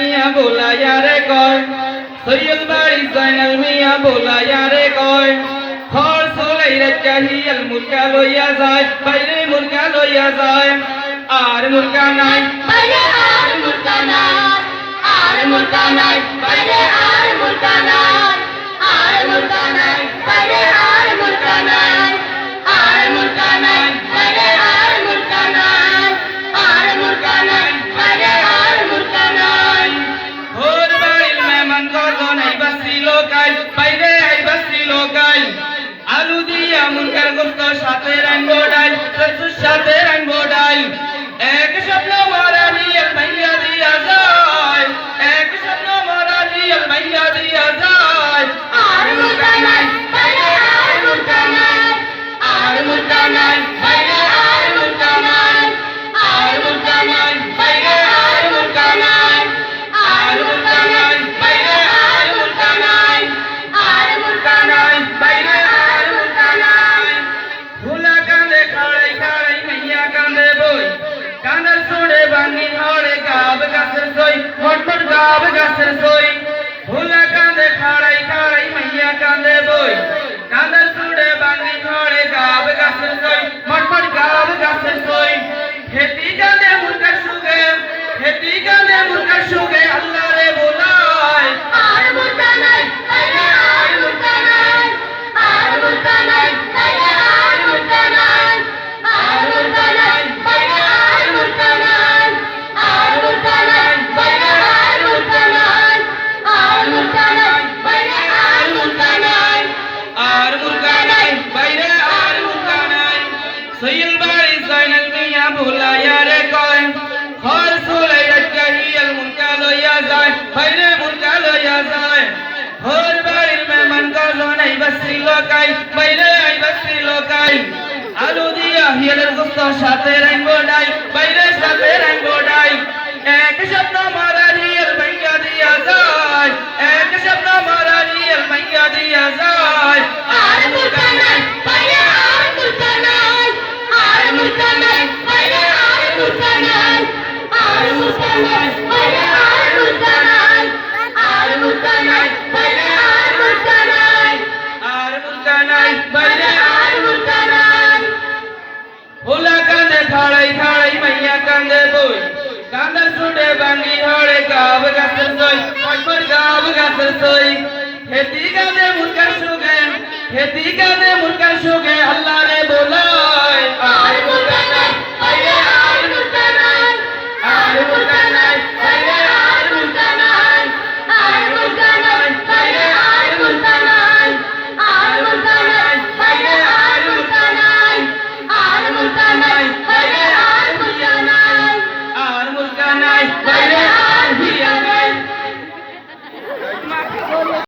মিয়া বোলাইয়া রে কয়, সৈয়দ বাড়ি জয়নাল মিয়া বোলাইয়া রে কয় খর সোলাই রে চাহিয়াল মুরগা লইয়া যায়, বাইরে মুরগা লইয়া যায়, আর মুরগা নাই। আর মুরগা নাই, আর মুরগা নাই, বাইরে আর মুরগা নাই। বাড়ির মেহমান কজন আইবাসিল কাল বাইরে আইবাসিল কাল আলু দিয়া মুরগার গোস্ত সাথে রাইনবো ডাল এক স্বপ্ন মারা দিয়ে কান্দে খাড়াই খাড়াই মাইয়া কাঁদে বই। কান্দার সোড়ে বাঙ্গি হড়ে গাব গাছের সই মটমট গাব গাছের সই। ভুলা কাঁদে খাড়াই খাড়াই মাইয়া কাঁদে বই। কান্দার সোড়ে বাঙ্গি হড়ে গাব গাছের সই মটমট গাব গাছের সই। খেতি কান্দে বাইরে মুরগা লইয়া যায়। হর বাড়ির মেহমান কজন বসি লোকাই বাইরে আইবাসি লোকাই আলু দিয়া হিয়ালের গোস্ত সাথে রাইনবো ডাই, বাইরে সাথে রাইনবো ডাই। এক স্বপ্ন কইপর গাব গাছের সই খেতি গাদে মুরগার সুগে খেতি গাদে মুরগার সুগে আল্লাহ রে বোলায়